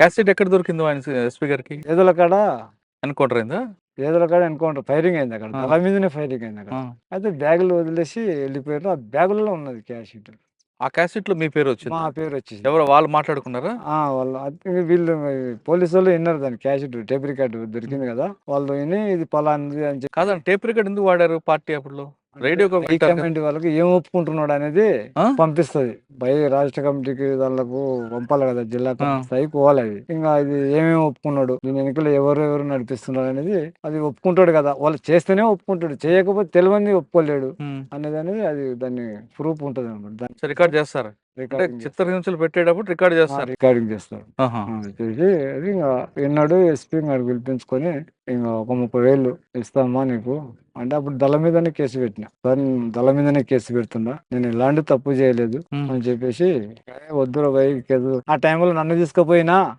Cassette ఎక్కడ దొరికింది ఆయన ఎస్పీ గారికి? ఏదోల కాడ? ఎన్కౌంటర్ అయిందా? ఏదోల కాడ? ఎన్కౌంటర్. ఫైరింగ్ అయింది అక్కడ. తల మీదనే ఫైరింగ్ అయింది అక్కడ. అయితే బ్యాగులు వదిలేసి వెళ్ళిపోయారు. ఆ బ్యాగులలో ఉన్నది క్యాష్ షీట్ ఆ క్యాసెట్లో మీ పేరు వచ్చింది? మా పేరు వచ్చేసి ఎవరు వాళ్ళు మాట్లాడుకున్నారా? ఆ, వాళ్ళు వీళ్ళు పోలీసు వాళ్ళు విన్నారు దాని క్యాష్ షీట్ టేప్ రికార్డు దొరికింది కదా. వాళ్ళు విని ఇది పలాంది అని చెప్పి కాదండి టేప్ రికార్డ్ ఎందుకు వాడారు పార్టీ అప్పుడు కదా. కమిటీ వాళ్ళకి ఏం ఒప్పుకుంటున్నాడు అనేది? పంపిస్తుంది పై రాష్ట్ర కమిటీకి వాళ్ళకు పంపాలి కదా జిల్లా. స్థాయికి పోవాలి అది ఇంకా ఇది ఏమేమి ఒప్పుకున్నాడు దీని వెనుకలు ఎవరు ఎవరు నడిపిస్తున్నారు అనేది అది ఒప్పుకుంటాడు కదా వాళ్ళు చేస్తేనే ఒప్పుకుంటాడు చేయకపోతే తెలియని ఒప్పుకోలేడు. అనేది అనేది అది దాన్ని ప్రూఫ్ ఉంటుంది అనమాట రికార్డ్ చేస్తారు చిత్రహింసలు పెట్టేటప్పుడు రికార్డ్ చేస్తారు. రికార్డింగ్ చేస్తారు. చేసి అది ఇంకా విన్నాడు ఎస్పీ ఇంకా పిలిపించుకొని ఇంకా ఒక ముప్పై వేలు ఇస్తామా నీకు? అంటే అప్పుడు దళ మీదనే కేసు పెట్టిన. సార్ దళ మీదనే కేసు పెడుతున్నా. నేను ఎలాంటి తప్పు చేయలేదు. అని చెప్పేసి "ఏ, వద్దురా భయ్ కేసు. ఆ టైంలో నన్ను తీసుకుపోయినా.